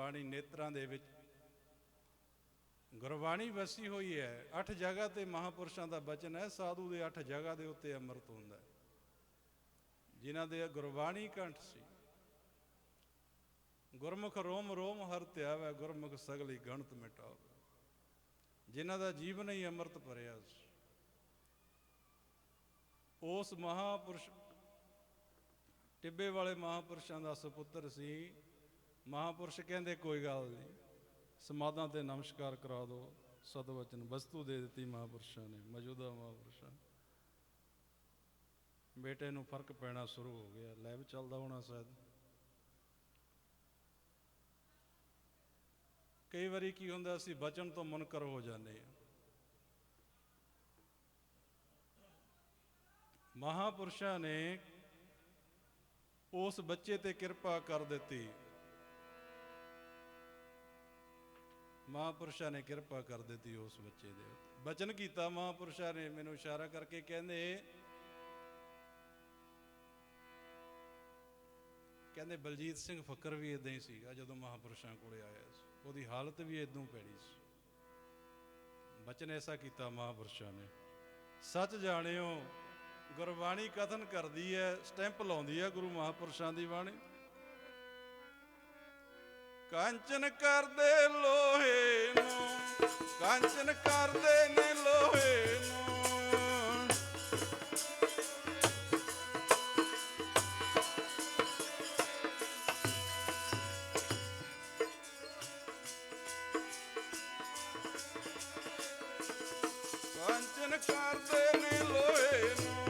ਗੁਰਬਾਣੀ ਨੇਤਰਾਂ ਦੇ ਵਿੱਚ। ਗੁਰਬਾਣੀ ਵਸੀ ਹੋਈ ਹੈ। ਅੱਠ ਜਗ੍ਹਾ ਤੇ ਮਹਾਪੁਰਸ਼ਾਂ ਦਾ ਬਚਨ ਹੈ। ਸਾਧੂ ਦੇ ਅੱਠ ਜਗ੍ਹਾ ਦੇ ਉੱਤੇ ਅੰਮ੍ਰਿਤ ਹੁੰਦਾ ਹੈ। ਜਿਨ੍ਹਾਂ ਦੇ ਗੁਰਬਾਣੀ ਕੰਠ ਸੀ। ਗੁਰਮੁਖ ਰੋਮ ਰੋਮ ਹਰ ਧਿਆਵੈ, ਗੁਰਮੁਖ ਸਗਲੀ ਗਣਤ ਮਿਟਾਵੇ ਜਿਨ੍ਹਾਂ ਦਾ ਜੀਵਨ ਹੀ ਅੰਮ੍ਰਿਤ ਭਰਿਆ ਸੀ। ਉਸ ਮਹਾਪੁਰਸ਼, ਟਿੱਬੇ ਵਾਲੇ ਮਹਾਪੁਰਸ਼ਾਂ ਦਾ ਸੁਪੁੱਤਰ ਸੀ ਮਹਾਪੁਰਸ਼ ਕਹਿੰਦੇ, ਕੋਈ ਗੱਲ ਨਹੀਂ। ਸਮਾਧਾਂ ਤੇ ਨਮਸਕਾਰ ਕਰਾ ਦਿਓ ਸਤਵਚਨ ਵਸਤੂ ਦੇ ਦਿੱਤੀ ਮਹਾਪੁਰਸ਼ਾਂ ਨੇ, ਮੌਜੂਦਾ ਮਹਾਪੁਰਸ਼ਾਂ। ਬੇਟੇ ਨੂੰ ਫ਼ਰਕ ਪੈਣਾ ਸ਼ੁਰੂ ਹੋ ਗਿਆ। ਲੈਬ ਚੱਲਦਾ ਹੋਣਾ ਸ਼ਾਇਦ। ਕਈ ਵਾਰੀ ਕੀ ਹੁੰਦਾ, ਅਸੀਂ ਬਚਨ ਤੋਂ ਮੁਨਕਰ ਹੋ ਜਾਂਦੇ ਹਾਂ। ਮਹਾਪੁਰਸ਼ਾਂ ਨੇ ਉਸ ਬੱਚੇ ਤੇ ਕਿਰਪਾ ਕਰ ਦਿੱਤੀ। ਮਹਾਪੁਰਸ਼ਾਂ ਨੇ ਕਿਰਪਾ ਕਰ ਦਿੱਤੀ ਉਸ ਬੱਚੇ ਦੇ ਉੱਤੇ। ਬਚਨ ਕੀਤਾ ਮਹਾਪੁਰਸ਼ਾਂ ਨੇ, ਮੈਨੂੰ ਇਸ਼ਾਰਾ ਕਰਕੇ ਕਹਿੰਦੇ ਕਹਿੰਦੇ ਬਲਜੀਤ ਸਿੰਘ ਫੱਕਰ ਵੀ ਇਦਾਂ ਹੀ ਸੀਗਾ ਜਦੋਂ ਮਹਾਪੁਰਸ਼ਾਂ ਕੋਲੇ ਆਇਆ ਸੀ। ਉਹਦੀ ਹਾਲਤ ਵੀ ਇਦਾਂ ਪੈਣੀ ਸੀ। ਬਚਨ ਐਸਾ ਕੀਤਾ ਮਹਾਪੁਰਸ਼ਾਂ ਨੇ, ਸੱਚ ਜਾਣਿਓ, ਗੁਰਬਾਣੀ ਕਥਨ ਕਰਦੀ ਹੈ ਸਟੈਂਪ ਲਾਉਂਦੀ ਹੈ ਗੁਰੂ ਮਹਾਪੁਰਸ਼ਾਂ ਦੀ ਬਾਣੀ। ਕੰਚਨ ਕਰਦੇ ਲੋਹੇ ਨੂੰ ਕੰਚਨ ਕਰਦੇ ਨੇ ਲੋਹੇ ਨੂੰ। ਕੰਚਨ ਕਰਦੇ ਨੇ ਲੋਹੇ ਨੂੰ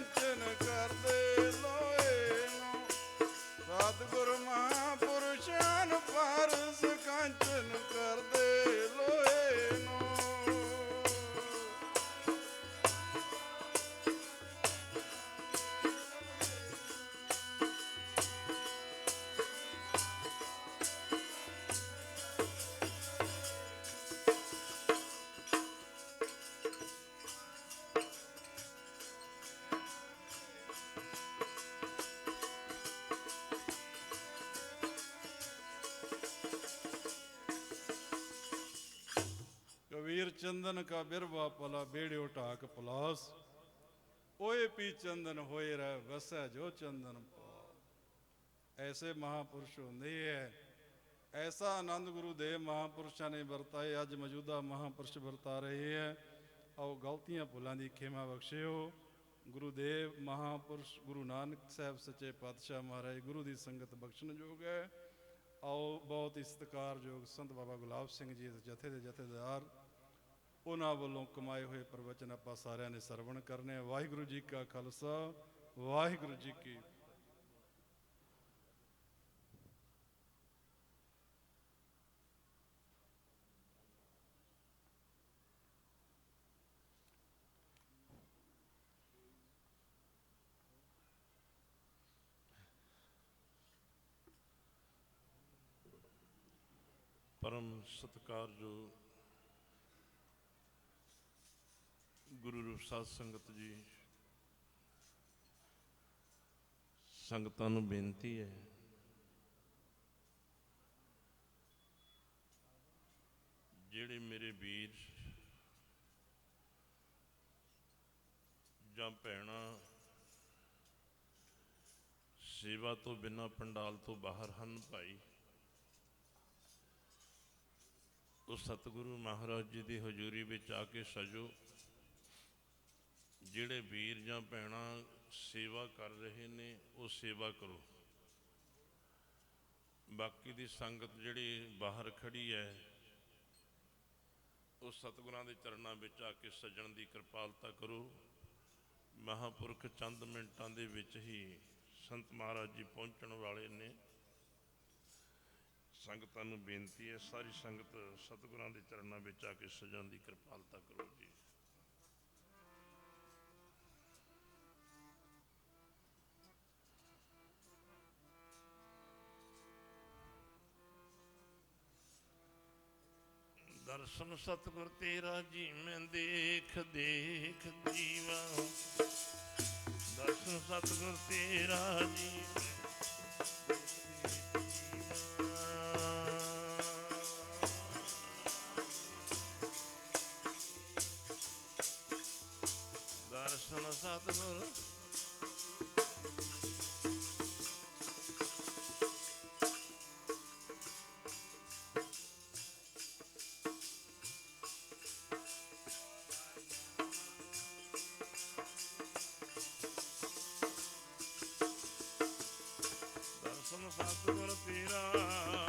Antenna ਕਬੀਰ ਚੰਦਨ ਕਾ ਬਿਰਵਾ ਪਲਾ ਬੇੜਿਓ ਢਾਕ ਪਲਾਸ। ਓਏ ਪੀ ਚੰਦਨ ਹੋਏ ਰਹਿ ਵਸੈ ਜੋ ਚੰਦਨ ਪਾ ਐਸੇ ਮਹਾਪੁਰਸ਼ ਹੁੰਦੇ ਐ। ਐਸਾ ਆਨੰਦ ਗੁਰੂ ਦੇਵ ਮਹਾਪੁਰਸ਼ਾਂ ਨੇ ਵਰਤਾਏ। ਅੱਜ ਮੌਜੂਦਾ ਮਹਾਪੁਰਸ਼ ਵਰਤਾ ਰਹੇ ਐ। ਆਓ ਗਲਤੀਆਂ ਭੁੱਲਾਂ ਦੀ ਖੇਮਾ ਬਖਸ਼ਿਓ। ਗੁਰੂ ਦੇਵ ਮਹਾਪੁਰਸ਼ ਗੁਰੂ ਨਾਨਕ ਸਾਹਿਬ ਸੱਚੇ ਪਾਤਸ਼ਾਹ ਮਹਾਰਾਜ ਗੁਰੂ ਦੀ ਸੰਗਤ ਬਖਸ਼ਣ ਯੋਗ ਹੈ ਆਓ ਬਹੁਤ ਹੀ ਸਤਿਕਾਰਯੋਗ ਸੰਤ ਬਾਬਾ ਗੁਲਾਬ ਸਿੰਘ ਜੀ ਦੇ ਜਥੇ ਦੇ ਜਥੇਦਾਰ ਉਹਨਾਂ ਵੱਲੋਂ ਕਮਾਏ ਹੋਏ ਪ੍ਰਵਚਨ ਆਪਾਂ ਸਾਰਿਆਂ ਨੇ ਸਰਵਣ ਕਰਨੇ ਆ। ਵਾਹਿਗੁਰੂ ਜੀ ਕਾ ਖਾਲਸਾ, ਵਾਹਿਗੁਰੂ ਜੀ ਕੀ ਪਰਮ ਸਤਿਕਾਰਯੋਗ ਗੁਰੂ ਰੂਪ ਸਾਧ ਸੰਗਤ ਜੀ, ਸੰਗਤਾਂ ਨੂੰ ਬੇਨਤੀ ਹੈ ਜਿਹੜੇ ਮੇਰੇ ਵੀਰ ਜਾਂ ਭੈਣਾਂ ਸੇਵਾ ਤੋਂ ਬਿਨਾਂ ਪੰਡਾਲ ਤੋਂ ਬਾਹਰ ਹਨ ਭਾਈ, ਉਹ ਸਤਿਗੁਰੂ ਮਹਾਰਾਜ ਜੀ ਦੀ ਹਜ਼ੂਰੀ ਵਿੱਚ ਆ ਕੇ ਸਜੋ। ਜਿਹੜੇ ਵੀਰ ਜਾਂ ਭੈਣਾਂ ਸੇਵਾ ਕਰ ਰਹੇ ਨੇ, ਉਹ ਸੇਵਾ ਕਰੋ। ਬਾਕੀ ਦੀ ਸੰਗਤ ਜਿਹੜੀ ਬਾਹਰ ਖੜੀ ਹੈ, ਉਹ ਸਤਿਗੁਰਾਂ ਦੇ ਚਰਨਾਂ ਵਿੱਚ ਆ ਕੇ ਸਜਣ ਦੀ ਕਿਰਪਾਲਤਾ ਕਰੋ। ਮਹਾਪੁਰਖ ਚੰਦ ਮਿੰਟਾਂ ਦੇ ਵਿੱਚ ਹੀ ਸੰਤ ਮਹਾਰਾਜ ਜੀ ਪਹੁੰਚਣ ਵਾਲੇ ਨੇ। ਸੰਗਤਾਂ ਨੂੰ ਬੇਨਤੀ ਹੈ, ਸਾਰੀ ਸੰਗਤ ਸਤਿਗੁਰਾਂ ਦੇ ਚਰਨਾਂ ਵਿੱਚ ਆ ਕੇ ਸਜਣ ਦੀ ਕਿਰਪਾਲਤਾ ਕਰੋ ਜੀ। ਦਰਸ਼ਨ ਸਤਿਗੁਰ ਤੇਰਾ ਜੀ ਮੈਂ ਦੇਖ ਦੇਖ ਜੀਵਾ। ਦਰਸ਼ਨ ਸਤਿਗੁਰ ਤੇਰਾ ਜੀ ਦਰਸ਼ਨ ਸਤਿਗੁਰ ਦਰਸ਼ਨ ਸਤਿਗੁਰ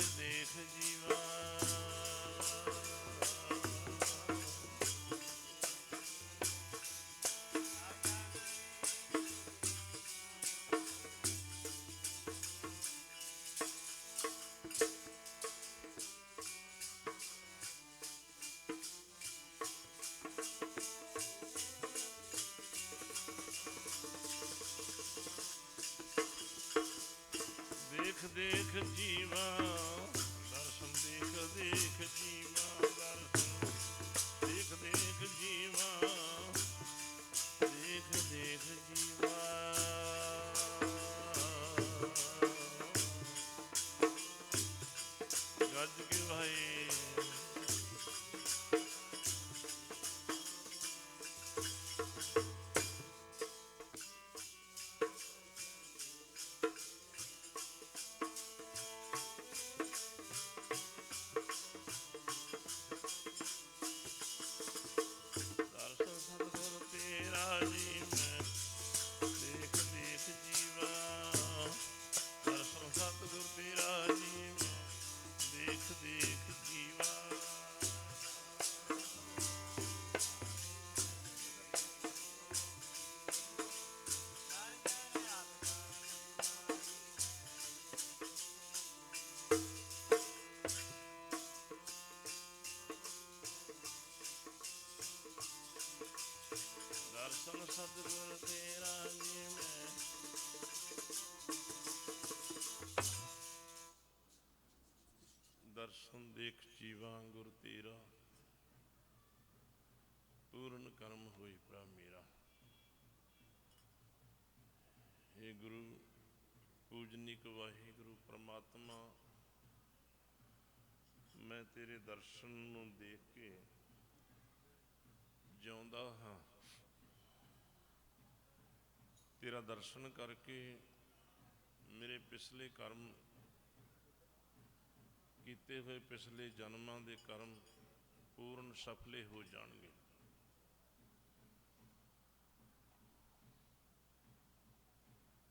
ਦੇਖ ਦੇਖ ਜੀਵਾ। ਦੇਖ ਦੇਖ ਜੀਵਾ। ਦੇਖ ਸਤਿਗੁਰ ਤੇਰਾ ਜੀ ਮੈਂ ਦਰਸ਼ਨ ਦੇਖ ਜੀਵਾ ਗੁਰ ਤੇਰਾ। ਪੂਰਨ ਕਰਮ ਹੋਈ ਪ੍ਰਭ ਮੇਰਾ। ਇਹ ਗੁਰੂ, ਪੂਜਨੀਕ ਵਾਹਿਗੁਰੂ, ਪ੍ਰਮਾਤਮਾ, ਮੈਂ ਤੇਰੇ ਦਰਸ਼ਨ ਨੂੰ ਦੇਖ ਕੇ ਜਿਉਂਦਾ ਹਾਂ। ਤੇਰਾ ਦਰਸ਼ਨ ਕਰਕੇ ਮੇਰੇ ਪਿਛਲੇ ਕਰਮ ਕੀਤੇ ਹੋਏ ਪਿਛਲੇ ਜਨਮਾਂ ਦੇ ਕਰਮ ਪੂਰਨ ਸਫਲੇ ਹੋ ਜਾਣਗੇ।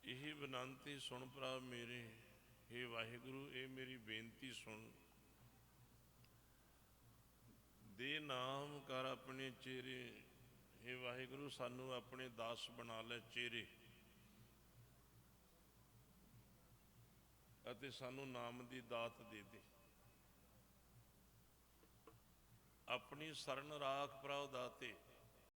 ਇਹ ਬੇਨਤੀ ਸੁਣ ਭਰਾ ਮੇਰੇ हे ਵਾਹਿਗੁਰੂ, ਇਹ ਮੇਰੀ ਬੇਨਤੀ ਸੁਣ। ਦੇ ਨਾਮ ਕਰ ਆਪਣੇ ਚਿਹਰੇ हे ਵਾਹਿਗੁਰੂ, ਸਾਨੂੰ ਆਪਣੇ ਦਾਸ ਬਣਾ ਲੈ ਚਿਹਰੇ। ਅਤੇ ਸਾਨੂੰ ਨਾਮ ਦੀ ਦਾਤ ਦੇ ਦੇ। ਆਪਣੀ ਸਰਨ ਰਾਖ ਪ੍ਰਭ ਦਾਤੇ